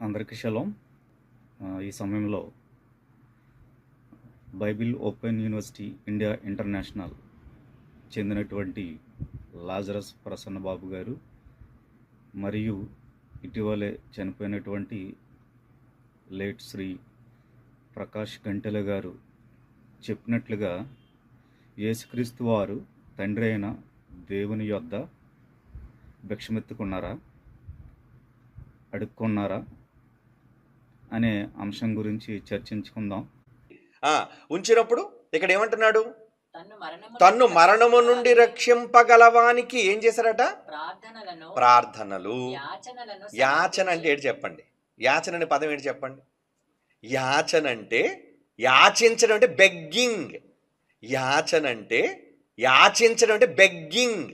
అందరికీ శలం ఈ సమయంలో bible open university India international చెందినటువంటి లాజరస్ ప్రసన్న బాబు గారు మరియు ఇటీవలే చనిపోయినటువంటి లేట్ శ్రీ ప్రకాష్ గంటెల గారు చెప్పినట్లుగా యేసుక్రీస్తు వారు తండ్రి అయిన దేవుని యొద్ద భిక్షమెత్తుకున్నారా? అడుక్కున్నారా? అనే అంశం గురించి చర్చించుకుందాం. ఆ, ఉంచినప్పుడు ఇక్కడ ఏమంటున్నాడు? తన్ను మరణము తన్ను మరణము నుండి రక్షింపగలవానికి ఏం చేశారట? ప్రార్థనలను ప్రార్థనలు. యాచనలను యాచన అంటే ఏంటి చెప్పండి. యాచన అనే పదం ఏంటి చెప్పండి. యాచన అంటే యాచించడం అంటే బెగ్గింగ్ యాచన అంటే యాచించడం అంటే బెగ్గింగ్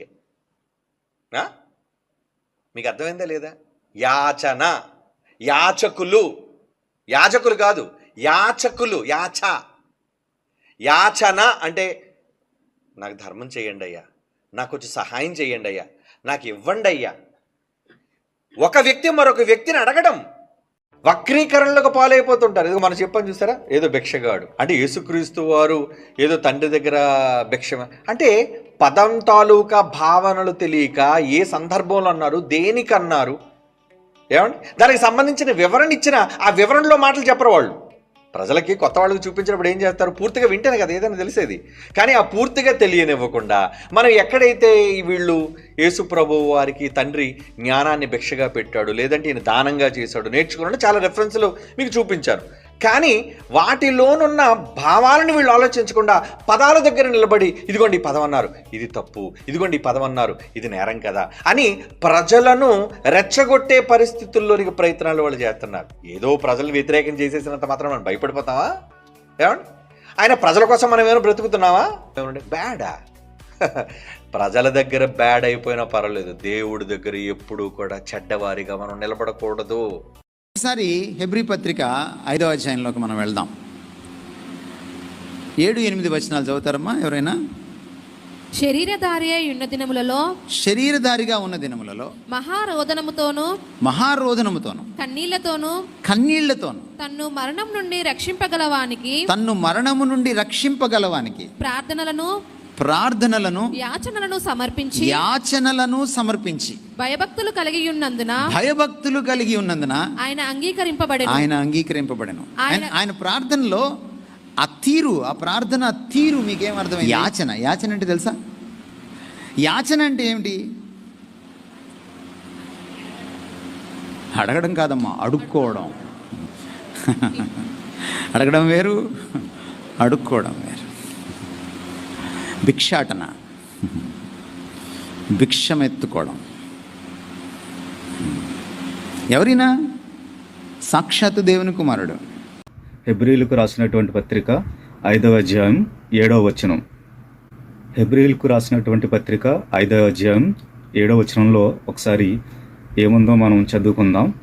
మీకు అర్థమైందా లేదా? యాచన. యాచకులు. యాచకులు కాదు యాచకులు యాచ. యాచన అంటే నాకు ధర్మం చేయండి అయ్యా నాకు కొంచెం సహాయం చేయండి అయ్యా నాకు ఇవ్వండి అయ్యా. ఒక వ్యక్తి మరొక వ్యక్తిని అడగడం వక్రీకరణలకు పాలైపోతుంటారు. ఏదో మనం చెప్పని చూసారా? ఏదో భిక్షగాడు. అంటే యేసుక్రీస్తు వారు ఏదో తండ్రి దగ్గర భిక్ష అంటే పదం తాలూకా భావనలు తెలియక ఏ సందర్భంలో అన్నారు దేనికన్నారు ఏమండి? దానికి సంబంధించిన వివరణ ఇచ్చిన ఆ వివరణలో మాటలు చెప్పరు వాళ్ళు. ప్రజలకి కొత్త వాళ్ళకి చూపించినప్పుడు ఏం చేస్తారు? పూర్తిగా వింటేనే కదా ఏదైనా తెలిసేది. కానీ ఆ పూర్తిగా తెలియనివ్వకుండా మనం ఎక్కడైతే వీళ్ళు యేసు ప్రభు వారికి తండ్రి జ్ఞానాన్ని భిక్షగా పెట్టాడు లేదంటే ఈయన దానంగా చేశాడు. నేర్చుకున్నాడు చాలా రెఫరెన్స్లు మీకు చూపించారు కానీ వాటిలోనున్న భావాలను వీళ్ళు ఆలోచించకుండా పదాల దగ్గర నిలబడి ఇదిగోండి ఈ పదం అన్నారు ఇది తప్పు ఇదిగోండి ఈ పదం అన్నారు ఇది నేరం కదా అని ప్రజలను రెచ్చగొట్టే పరిస్థితుల్లోనికి ప్రయత్నాలు వాళ్ళు చేస్తున్నారు. ఏదో ప్రజలు వ్యతిరేకం చేసేసినంత మాత్రం మనం భయపడిపోతామా? ఏమండి? ఆయన ప్రజల కోసం మనం ఏమైనా బ్రతుకుతున్నావా ఏమండి? బ్యాడా? ప్రజల దగ్గర బ్యాడ్ అయిపోయినా పర్వాలేదు. దేవుడి దగ్గర ఎప్పుడూ కూడా చెడ్డవారిగా మనం నిలబడకూడదు. ఒకసారి హెబ్రి పత్రిక ఐదవ అధ్యాయంలోకి మనం వెళ్దాం. ఏడు ఎనిమిది వచనాలు చదువుతారమ్మా ఎవరైనా? శరీరధారి అయి ఉన్న దినములలో శరీరధారిగా ఉన్న దినములలో మహారోదనముతోనూ మహారోధనముతోను కన్నీళ్ళతోనూ కన్నీళ్ళతోను తన్ను మరణం నుండి రక్షింపగలవానికి తన్ను మరణము నుండి రక్షింపగలవానికి ప్రార్థనలను ప్రార్థనలను యాచనలను సమర్పించి యాచనలను సమర్పించి భయభక్తులు కలిగి ఉన్నందున భయభక్తులు కలిగి ఉన్నందున ఆయన అంగీకరింపబడెను. ఆయన అంగీకరింపబడను. ఆయన ప్రార్థనలో ఆ తీరు ఆ ప్రార్థన తీరు మీకేం అర్థమైంది? యాచన. యాచన అంటే తెలుసా? యాచన అంటే ఏమిటి? అడగడం కాదమ్మా అడుక్కోవడం. అడగడం వేరు అడుక్కోవడం వేరు. భిక్షాటన. భిక్షమెత్తుకోవడం. ఎవరైనా? సాక్షాత్తు దేవుని కుమారుడు. హెబ్రిలకు రాసినటువంటి పత్రిక ఐదవ అధ్యాయం ఏడవ వచనం. హెబ్రిలకు రాసినటువంటి పత్రిక ఐదవ అధ్యాయం ఏడవ వచనంలో ఒకసారి ఏముందో మనం చదువుకుందాం.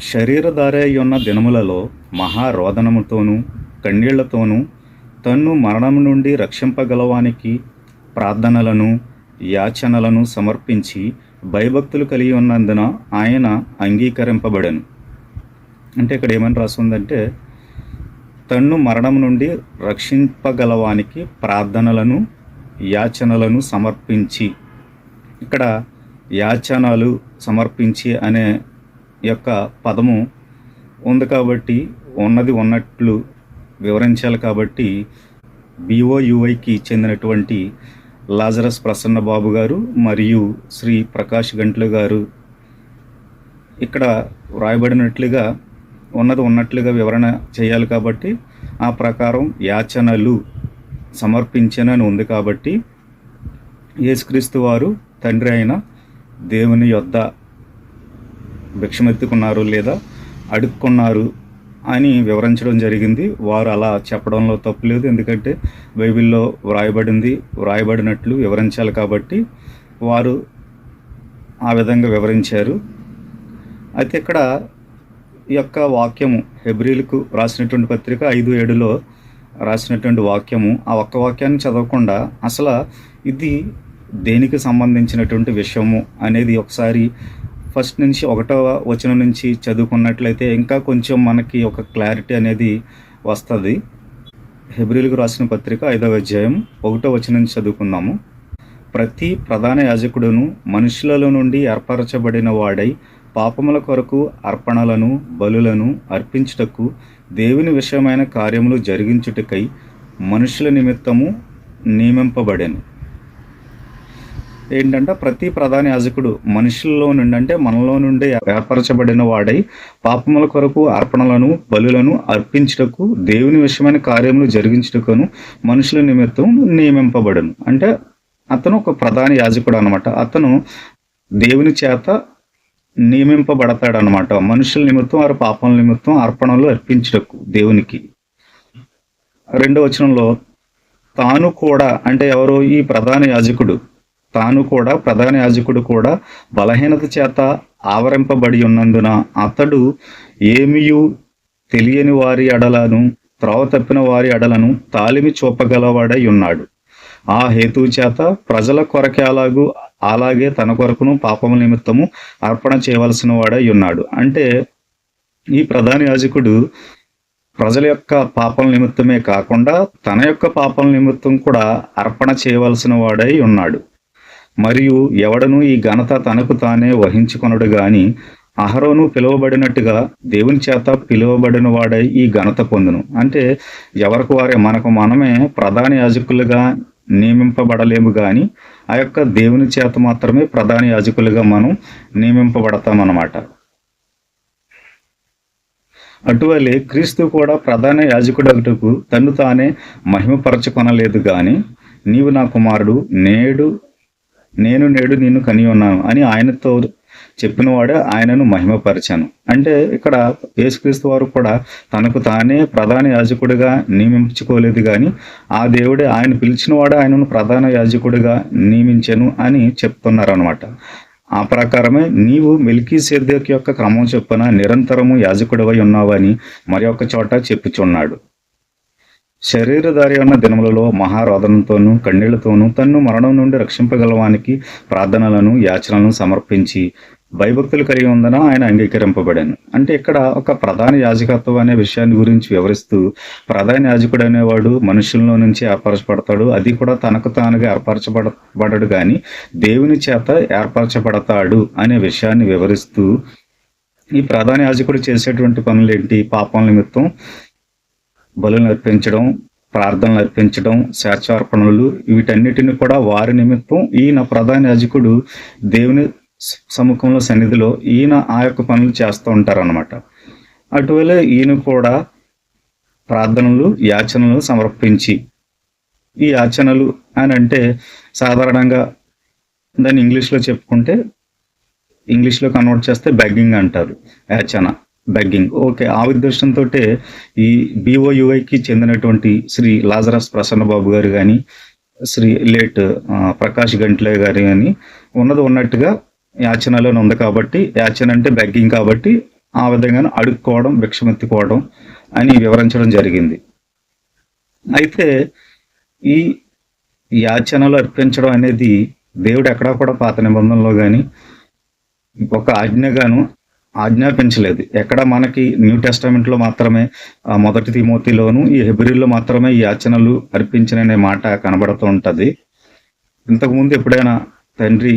శరీరధారై ఉన్న దినములలో మహారోదనముతోనూ కన్నీళ్ళతోనూ తన్ను మరణం నుండి రక్షింపగలవానికి ప్రార్థనలను యాచనలను సమర్పించి భయభక్తులు కలిగి ఉన్నందున ఆయన అంగీకరింపబడను. అంటే ఇక్కడ ఏమని రాస్తుందంటే తన్ను మరణం నుండి రక్షింపగలవానికి ప్రార్థనలను యాచనలను సమర్పించి. ఇక్కడ యాచనలు సమర్పించి అనే యొక్క పదము ఉంది కాబట్టి ఉన్నది ఉన్నట్లు వివరించాలి కాబట్టి బీఓయుఐకి చెందినటువంటి లాజరస్ ప్రసన్న బాబు గారు మరియు శ్రీ ప్రకాష్ గంట్లు గారు ఇక్కడ వ్రాయబడినట్లుగా ఉన్నది ఉన్నట్లుగా వివరణ చేయాలి కాబట్టి ఆ ప్రకారం యాచనలు సమర్పించనని ఉంది కాబట్టి యేసుక్రీస్తు వారు తండ్రి అయిన దేవుని యొద్ద భిక్షమెత్తుకున్నారు లేదా అడుక్కున్నారు అని వివరించడం జరిగింది. వారు అలా చెప్పడంలో తప్పు లేదు. ఎందుకంటే బైబిల్లో వ్రాయబడింది వ్రాయబడినట్లు వివరించాలి కాబట్టి వారు ఆ విధంగా వివరించారు. అయితే ఇక్కడ ఈ యొక్క వాక్యము హెబ్రిల్కు రాసినటువంటి పత్రిక ఐదు ఏడులో రాసినటువంటి వాక్యము ఆ ఒక్క వాక్యాన్ని చదవకుండా అసలు ఇది దేనికి సంబంధించినటువంటి విషయము అనేది ఒకసారి ఫస్ట్ నుంచి ఒకటో వచనం నుంచి చదువుకున్నట్లయితే ఇంకా కొంచెం మనకి ఒక క్లారిటీ అనేది వస్తుంది. హెబ్రిల్కు రాసిన పత్రిక ఐదవ అధ్యాయం ఒకటో వచనం నుంచి చదువుకుందాము. ప్రతి ప్రధాన యాజకుడును మనుషులలో నుండి ఏర్పరచబడిన వాడై పాపముల కొరకు అర్పణలను బలులను అర్పించుటకు దేవుని విషయమైన కార్యములు జరిగించుటకై మనుషుల నిమిత్తము నియమింపబడెను. ఏంటంటే ప్రతి ప్రధాన యాజకుడు మనుషుల్లో నుండి అంటే మనలో నుండి ఏర్పరచబడిన వాడై పాపముల కొరకు అర్పణలను బలులను అర్పించుటకు దేవుని విషయమైన కార్యములు జరిగించుటకును మనుషుల నిమిత్తం నియమింపబడను. అంటే అతను ఒక ప్రధాన యాజకుడు అనమాట అతను దేవుని చేత నియమింపబడతాడు అనమాట మనుషుల నిమిత్తం వారి పాపం నిమిత్తం అర్పణలు అర్పించుటకు దేవునికి. రెండో వచనంలో తాను కూడా అంటే ఎవరో ఈ ప్రధాన యాజకుడు తాను కూడా ప్రధాన యాజకుడు కూడా బలహీనత చేత ఆవరింపబడి ఉన్నందున అతడు ఏమియు తెలియని వారి అడలను త్రోవ తప్పిన వారి అడలను తాలిమి చూపగలవాడై ఉన్నాడు. ఆ హేతువు చేత ప్రజల కొరకే అలాగూ అలాగే తన కొరకును పాపం నిమిత్తము అర్పణ చేయవలసిన వాడై ఉన్నాడు. అంటే ఈ ప్రధాన యాజకుడు ప్రజల యొక్క పాపం నిమిత్తమే కాకుండా తన యొక్క పాపం నిమిత్తం కూడా అర్పణ చేయవలసిన వాడై ఉన్నాడు. మరియు ఎవడను ఈ ఘనత తనకు తానే వహించుకొనడు గాని అహరోను పిలువబడినట్టుగా దేవుని చేత పిలువబడిన వాడై ఈ ఘనత పొందును. అంటే ఎవరికి వారే మనకు మనమే ప్రధాన యాజకులుగా నియమింపబడలేము గాని ఆ యొక్క దేవుని చేత మాత్రమే ప్రధాన యాజకులుగా మనం నియమింపబడతామన్నమాట. అటువలే క్రీస్తు కూడా ప్రధాన యాజకుడగుటకు తన్ను తానే మహిమపరచుకొనలేదు గాని నీవు నా కుమారుడు నేడు నేను నేడు నిన్ను కని ఉన్నాను అని ఆయనతో చెప్పిన వాడే ఆయనను మహిమపరిచాను. అంటే ఇక్కడ యేసుక్రీస్తు వారు కూడా తనకు తానే ప్రధాన యాజకుడిగా నియమించుకోలేదు కానీ ఆ దేవుడే ఆయన పిలిచిన వాడే ఆయనను ప్రధాన యాజకుడిగా నియమించాను అని చెప్తున్నారు అనమాట ఆ ప్రకారమే నీవు మిల్కీ సేద్యక్ యొక్క క్రమం చొప్పున నిరంతరము యాజకుడివై ఉన్నావని మరి ఒక చోట చెప్పుచున్నాడు. శరీరధారి ఉన్న దినములలో మహారోదనంతోనూ కన్నీళ్ళతోనూ తన్ను మరణం నుండి రక్షింపగలవానికి ప్రార్థనలను యాచనలను సమర్పించి భయభక్తులు కలిగి ఉందన ఆయన అంగీకరింపబడాను. అంటే ఇక్కడ ఒక ప్రధాన యాజకత్వం అనే విషయాన్ని గురించి వివరిస్తూ ప్రధాన యాజకుడు అనేవాడు మనుషుల్లో నుంచి ఏర్పరచబడతాడు. అది కూడా తనకు తానుగా ఏర్పరచబడబడడు కానీ దేవుని చేత ఏర్పరచబడతాడు అనే విషయాన్ని వివరిస్తూ ఈ ప్రధాన యాజకుడు చేసేటువంటి పనులు ఏంటి పాపం నిమిత్తం బలులు అర్పించడం ప్రార్థనలు అర్పించడం స్వేచ్ఛార్పణలు వీటన్నిటిని కూడా వారి నిమిత్తం ఈయన ప్రధాన యాజకుడు దేవుని సముఖంలో సన్నిధిలో ఈయన ఆ యొక్క పనులు చేస్తూ ఉంటారనమాట అటువల ఈయన కూడా ప్రార్థనలు యాచనలు సమర్పించి ఈ యాచనలు అని అంటే సాధారణంగా దాన్ని ఇంగ్లీష్లో చెప్పుకుంటే ఇంగ్లీష్లో కన్వర్ట్ చేస్తే బెగ్గింగ్ అంటారు యాచన. బెగ్గింగ్ ఓకే ఆ ఉద్దేశంతో ఈ బిఓయుఐకి చెందినటువంటి శ్రీ లాజరస్ ప్రసన్నబాబు గారు కానీ శ్రీ లేట్ ప్రకాష్ గంట్లే గారు కానీ ఉన్నది ఉన్నట్టుగా యాచనలోనే ఉంది కాబట్టి యాచన అంటే బెగ్గింగ్ కాబట్టి ఆ విధంగానే అడుక్కోవడం భిక్షమెత్తుకోవడం అని వివరించడం జరిగింది. అయితే ఈ యాచనలు అర్పించడం అనేది దేవుడు ఎక్కడా కూడా పాత నిబంధనలో కానీ ఒక ఆజ్ఞగాను ఆజ్ఞాపించలేదు. ఎక్కడ మనకి న్యూ టెస్టమెంట్లో మాత్రమే మొదటి తిమోతిలోను ఈ హెబ్రిల్లో మాత్రమే ఈ యాచనలు అర్పించననే మాట కనబడుతూ ఉంటుంది. ఇంతకుముందు ఎప్పుడైనా తండ్రి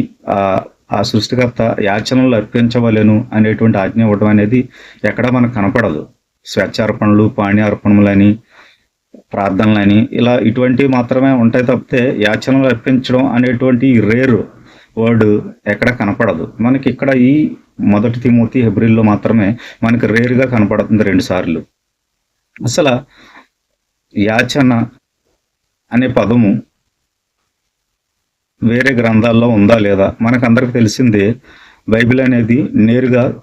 ఆ సృష్టికర్త యాచనలు అర్పించవలెను అనేటువంటి ఆజ్ఞ ఇవ్వడం అనేది ఎక్కడ మనకు కనపడదు. స్వేచ్ఛార్పణలు పాణ్యార్పణములని ప్రార్థనలని ఇలా ఇటువంటివి మాత్రమే ఉంటాయి తప్పితే యాచనలు అర్పించడం అనేటువంటి రేరు వర్డ్ ఎక్కడ కనపడదు. మనకి ఇక్కడ ఈ మొదటి తిమోతి హెబ్రిల్లో మాత్రమే మనకి రేరుగా కనపడుతుంది రెండు సార్లు. అసలు యాచన అనే పదము వేరే గ్రంథాల్లో ఉందా లేదా? మనకందరికి తెలిసిందే బైబిల్ అనేది నేరుగా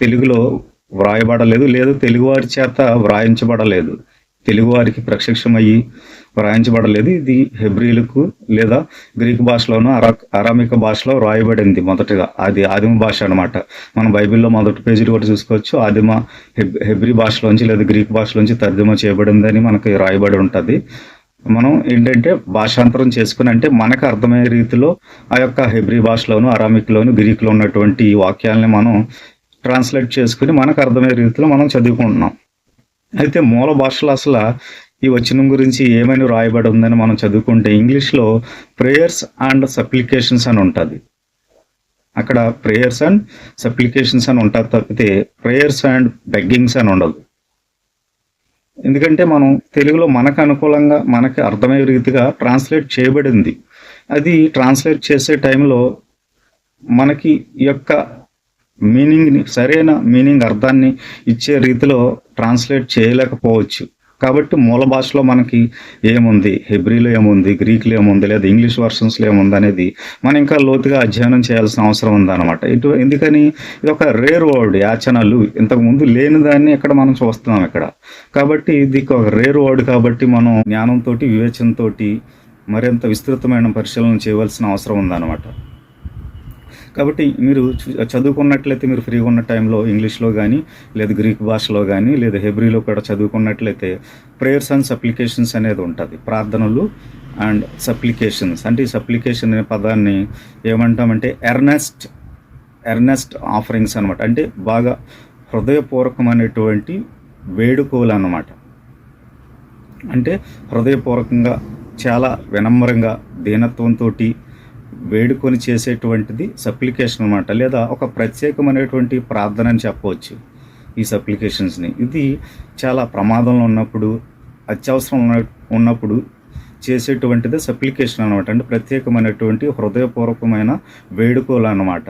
తెలుగులో వ్రాయబడలేదు లేదు తెలుగువారి చేత వ్రాయించబడలేదు. తెలుగువారికి ప్రత్యక్షమయ్యి వ్రాయించబడలేదు. ఇది హెబ్రిలకు లేదా గ్రీక్ భాషలోనూ అరా అరామిక భాషలో వ్రాయబడింది మొదటగా. అది ఆదిమ భాష అన్నమాట. మన బైబిల్లో మొదటి పేజీలు కూడా చూసుకోవచ్చు. ఆదిమ హెబ్ హెబ్రి భాషలోంచి లేదా గ్రీక్ భాషలోంచి తర్జుమా చేయబడిందని మనకి రాయబడి ఉంటుంది. మనం ఏంటంటే భాషాంతరం చేసుకుని అంటే మనకు అర్థమయ్యే రీతిలో ఆ యొక్క హెబ్రి భాషలోను అరామిక్లోను గ్రీక్లో ఉన్నటువంటి ఈ వాక్యాలని మనం ట్రాన్స్లేట్ చేసుకుని మనకు అర్థమయ్యే రీతిలో మనం చదువుకుంటున్నాం. అయితే మూల భాషలో అసలు ఈ వచనం గురించి ఏమని రాయబడి ఉందని మనం చదువుకుంటే ఇంగ్లీష్లో ప్రేయర్స్ అండ్ సప్లికేషన్స్ అని ఉంటుంది. అక్కడ ప్రేయర్స్ అండ్ సప్లికేషన్స్ అని ఉంటుంది తప్పితే ప్రేయర్స్ అండ్ బెగ్గింగ్స్ అని ఉండదు. ఎందుకంటే మనం తెలుగులో మనకు అనుకూలంగా మనకి అర్థమయ్యే రీతిగా ట్రాన్స్లేట్ చేయబడింది. అది ట్రాన్స్లేట్ చేసే టైంలో మనకి యొక్క మీనింగ్ని సరైన మీనింగ్ అర్థాన్ని ఇచ్చే రీతిలో ట్రాన్స్లేట్ చేయలేకపోవచ్చు. కాబట్టి మూల భాషలో మనకి ఏముంది? హెబ్రిలో ఏముంది? గ్రీక్లో ఏముంది? లేదా ఇంగ్లీష్ వర్షన్స్లో ఏముంది అనేది మనం ఇంకా లోతుగా అధ్యయనం చేయాల్సిన అవసరం ఉందన్నమాట. ఇటు ఎందుకని? ఇది ఒక రేర్ వర్డ్ యాచనలు. ఇంతకుముందు లేని దాన్ని ఇక్కడ మనం చూస్తున్నాం ఇక్కడ. కాబట్టి ఇది ఒక రేర్ వర్డ్ కాబట్టి మనం జ్ఞానంతో వివేచనతోటి మరింత విస్తృతమైన పరిశీలన చేయవలసిన అవసరం ఉందన్నమాట. కాబట్టి మీరు చదువుకున్నట్లయితే మీరు ఫ్రీగా ఉన్న టైంలో ఇంగ్లీష్లో కానీ లేదా గ్రీక్ భాషలో కానీ లేదా హెబ్రిలో కూడా చదువుకున్నట్లయితే ప్రేయర్స్ అండ్ సప్లికేషన్స్ అనేది ఉంటుంది. ప్రార్థనలు అండ్ సప్లికేషన్స్. అంటే ఈ సప్లికేషన్ అనే పదాన్ని ఏమంటామంటే ఎర్నెస్ట్ ఎర్నెస్ట్ ఆఫరింగ్స్ అనమాట అంటే బాగా హృదయపూర్వకమైనటువంటి వేడుకోలు అన్నమాట. అంటే హృదయపూర్వకంగా చాలా వినమ్రంగా దీనత్వంతో వేడుకొని చేసేటువంటిది సప్లికేషన్ అనమాట లేదా ఒక ప్రత్యేకమైనటువంటి ప్రార్థన అని చెప్పవచ్చు ఈ సప్లికేషన్స్ని. ఇది చాలా ప్రమాదంలో ఉన్నప్పుడు అత్యవసరం ఉన్న ఉన్నప్పుడు చేసేటువంటిది సప్లికేషన్ అనమాట అంటే ప్రత్యేకమైనటువంటి హృదయపూర్వకమైన వేడుకోలు అన్నమాట.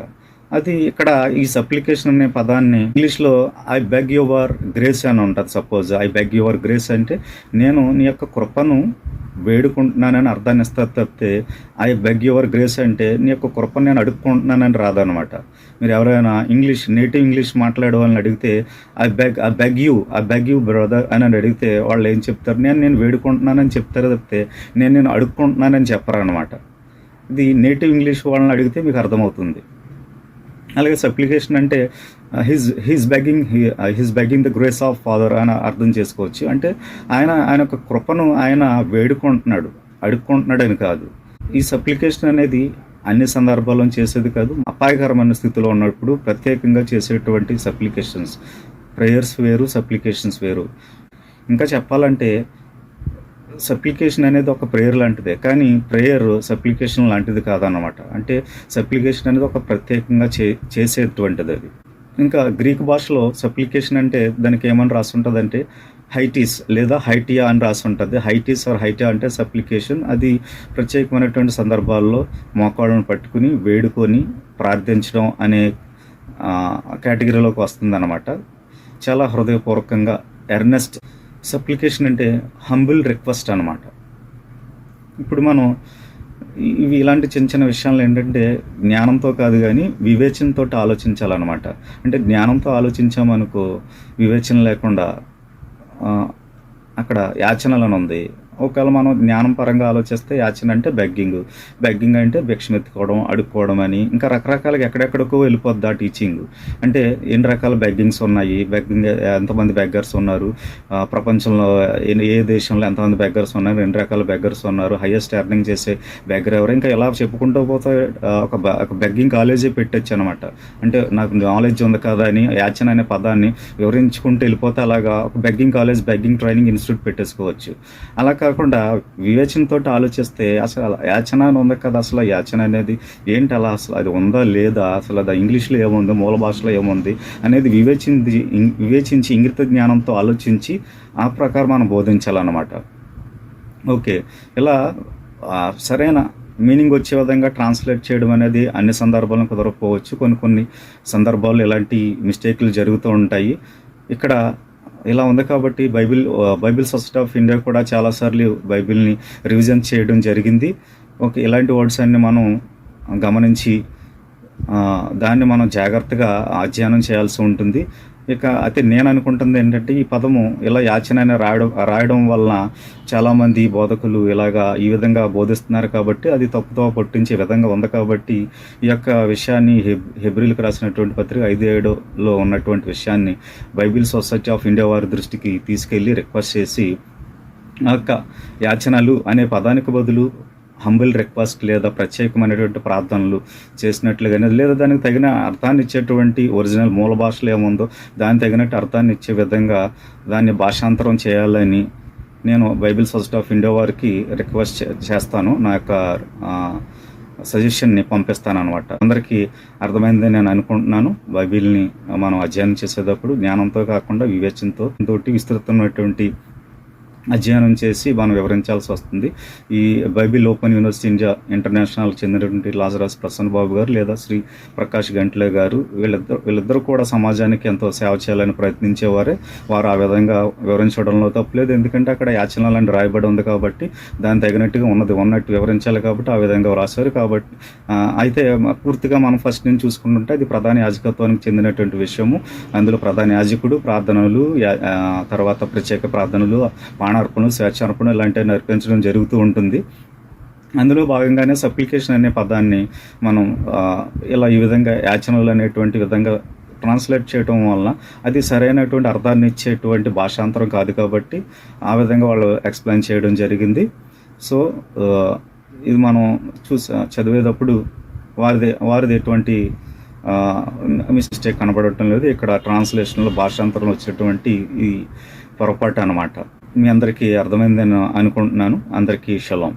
అది ఇక్కడ ఈ సప్లికేషన్ అనే పదాన్ని ఇంగ్లీష్లో ఐ బెగ్ యువర్ గ్రేస్ అని ఉంటుంది suppose I beg your grace అంటే నేను నీ యొక్క కృపను వేడుకుంటున్నానని అర్థాన్ని ఇస్తారు తప్పితే ఐ బెగ్ యువర్ గ్రేస్ అంటే నీ యొక్క కృపను నేను అడుక్కుంటున్నానని రాదనమాట మీరు ఎవరైనా ఇంగ్లీష్ నేటివ్ ఇంగ్లీష్ మాట్లాడే వాళ్ళని అడిగితే I beg I beg you I beg you brother అని అని అడిగితే వాళ్ళు ఏం చెప్తారు? నేను నేను వేడుకుంటున్నానని చెప్తారు తప్పితే నేను నేను అడుక్కుంటున్నానని చెప్పరు అనమాట ఇది నేటివ్ ఇంగ్లీష్ వాళ్ళని అడిగితే మీకు అర్థమవుతుంది. అలాగే సప్లికేషన్ అంటే his his begging his begging the grace of father అని అర్థం చేసుకోవచ్చు. అంటే ఆయన ఆయన యొక్క కృపను ఆయన వేడుకుంటున్నాడు. అడుక్కుంటున్నాడు అని కాదు. ఈ సప్లికేషన్ అనేది అన్ని సందర్భాల్లో చేసేది కాదు. అపాయకరమైన స్థితిలో ఉన్నప్పుడు ప్రత్యేకంగా చేసేటువంటి సప్లికేషన్స్. ప్రేయర్స్ వేరు సప్లికేషన్స్ వేరు. ఇంకా చెప్పాలంటే సప్లికేషన్ అనేది ఒక ప్రేయర్ లాంటిదే. కానీ ప్రేయర్ సప్లికేషన్ లాంటిది కాదన్నమాట. అంటే సప్లికేషన్ అనేది ఒక ప్రత్యేకంగా చే చేసేటువంటిది అది. ఇంకా గ్రీక్ భాషలో సప్లికేషన్ అంటే దానికి ఏమని రాసి ఉంటుందంటే హైటీస్ లేదా హైటియా అని రాసి ఉంటుంది. హైటీస్ ఆర్ హైటియా అంటే సప్లికేషన్. అది ప్రత్యేకమైనటువంటి సందర్భాల్లో మోకాళ్ళను పట్టుకుని వేడుకొని ప్రార్థించడం అనే కేటగిరీలోకి వస్తుందన్నమాట. చాలా హృదయపూర్వకంగా ఎర్నెస్ట్. సప్లికేషన్ అంటే హంబుల్ రిక్వెస్ట్ అనమాట ఇప్పుడు మనం ఇవి ఇలాంటి చిన్న చిన్న విషయాలు ఏంటంటే జ్ఞానంతో కాదు కానీ వివేచనతో ఆలోచించాలన్నమాట. అంటే జ్ఞానంతో ఆలోచించామనుకో వివేచన లేకుండా అక్కడ యాచనలను ఉంది ఒకవేళ మనం జ్ఞానం పరంగా ఆలోచిస్తే యాచన అంటే బెగ్గింగ్ బెగ్గింగ్ అంటే భిక్షమెత్తుకోవడం అడుక్కోవడం అని. ఇంకా రకరకాలుగా ఎక్కడెక్కడికో వెళ్ళిపోద్ది ఆ టీచింగ్ అంటే ఎన్ని రకాల బెగ్గింగ్స్ ఉన్నాయి? బెగ్గింగ్ ఎంతమంది బెగ్గర్స్ ఉన్నారు? ప్రపంచంలో ఏ- ఏ దేశంలో ఎంతమంది బెగ్గర్స్ ఉన్నారు? ఎన్ని రకాల బెగ్గర్స్ ఉన్నారు? హైయెస్ట్ ఎర్నింగ్ చేసే బెగ్గర్ ఎవరు? ఇంకా ఇలా చెప్పుకుంటూ పోతే ఒక బ- ఒక బెగ్గింగ్ కాలేజీ పెట్టచ్చు అనమాట అంటే నాకు నాలెడ్జ్ ఉంది కదా అని యాచన అనే పదాన్ని వివరించుకుంటూ వెళ్ళిపోతే అలాగా ఒక begging college begging training institute పెట్టేసుకోవచ్చు. అలా కాకుండా వివేచనతో ఆలోచిస్తే అసలు యాచన అని ఉంది కదా అసలు యాచన అనేది ఏంటి అలా అసలు అది ఉందా లేదా అసలు అది ఇంగ్లీష్లో ఏముంది మూల భాషలో ఏముంది అనేది వివేచించి వివేచించి ఇంగిత జ్ఞానంతో ఆలోచించి ఆ ప్రకారం మనం బోధించాలన్నమాట. ఓకే. ఇలా సరైన మీనింగ్ వచ్చే విధంగా ట్రాన్స్లేట్ చేయడం అనేది అన్ని సందర్భాలను కుదరకపోవచ్చు. కొన్ని కొన్ని సందర్భాల్లో ఇలాంటి మిస్టేక్లు జరుగుతూ ఉంటాయి. ఇక్కడ ఇలా ఉంది కాబట్టి bible bible society of India కూడా చాలాసార్లు బైబిల్ని రివిజన్ చేయడం జరిగింది. ఓకే ఇలాంటి వర్డ్స్ అన్ని మనం గమనించి దాన్ని మనం జాగ్రత్తగా అధ్యయనం చేయాల్సి ఉంటుంది. ఇక అయితే నేను అనుకుంటుంది ఏంటంటే ఈ పదము ఇలా యాచన అని రాయడం రాయడం వలన చాలామంది బోధకులు ఇలాగా ఈ విధంగా బోధిస్తున్నారు కాబట్టి అది తప్పుతో పట్టించే విధంగా ఉంది కాబట్టి ఈ యొక్క విషయాన్ని హెబ్ హెబ్రిల్కి రాసినటువంటి పత్రిక ఐదు ఏడులో ఉన్నటువంటి విషయాన్ని బైబిల్ సొసైటీ ఆఫ్ ఇండియా వారి దృష్టికి తీసుకెళ్ళి రిక్వెస్ట్ చేసి ఆ యొక్క యాచనలు అనే పదానికి బదులు హంబుల్ రిక్వెస్ట్ లేదా ప్రత్యేకమైనటువంటి ప్రార్థనలు చేసినట్లుగానే లేదా దానికి తగిన అర్థాన్ని ఇచ్చేటువంటి ఒరిజినల్ మూల భాషలో ఏముందో దానికి తగినట్టు అర్థాన్ని ఇచ్చే విధంగా దాన్ని భాషాంతరం చేయాలని నేను బైబిల్ సొసైటీ ఆఫ్ ఇండియా వారికి రిక్వెస్ట్ చే- చేస్తాను. నా యొక్క సజెషన్ని పంపిస్తాను అనమాట అందరికీ అర్థమైందని నేను అనుకుంటున్నాను. బైబిల్ని మనం అధ్యయనం చేసేటప్పుడు జ్ఞానంతో కాకుండా వివేచనతో తోటి విస్తృతమైనటువంటి అధ్యయనం చేసి మనం వివరించాల్సి వస్తుంది. ఈ bible open university India international చెందినటువంటి లాజరాజ్ ప్రసన్న బాబు గారు లేదా శ్రీ ప్రకాష్ గంట్లే గారు వీళ్ళిద్దరు వీళ్ళిద్దరూ కూడా సమాజానికి ఎంతో సేవ చేయాలని ప్రయత్నించేవారే. వారు ఆ విధంగా వివరించడంలో తప్పులేదు ఎందుకంటే అక్కడ యాచనలు అని రాయబడి ఉంది కాబట్టి దాని తగినట్టుగా ఉన్నది ఉన్నట్టు వివరించాలి కాబట్టి ఆ విధంగా రాశారు కాబట్టి అయితే పూర్తిగా మనం ఫస్ట్ నుంచి చూసుకుంటుంటే అది ప్రధాన యాజకత్వానికి చెందినటువంటి విషయము. అందులో ప్రధాన యాజకుడు ప్రార్థనలు తర్వాత ప్రత్యేక ప్రార్థనలు పాణార్పణలు స్వేచ్ఛార్పణలు ఇలాంటివి అర్పించడం జరుగుతూ ఉంటుంది. అందులో భాగంగానే సప్లికేషన్ అనే పదాన్ని మనం ఇలా ఈ విధంగా యాచనలు అనేటువంటి విధంగా ట్రాన్స్లేట్ చేయడం వలన అది సరైనటువంటి అర్థాన్ని ఇచ్చేటువంటి భాషాంతరం కాదు కాబట్టి ఆ విధంగా వాళ్ళు ఎక్స్ప్లెయిన్ చేయడం జరిగింది. సో ఇది మనం చూసా చదివేటప్పుడు వారిది వారిది ఎటువంటి మిస్టేక్ కనబడటం లేదు. ఇక్కడ ట్రాన్స్లేషన్లో భాషాంతరంలో వచ్చేటువంటి ఈ పొరపాటు అనమాట మీ అందరికీ అర్థమైందని అనుకుంటున్నాను. అందరికీ షలోం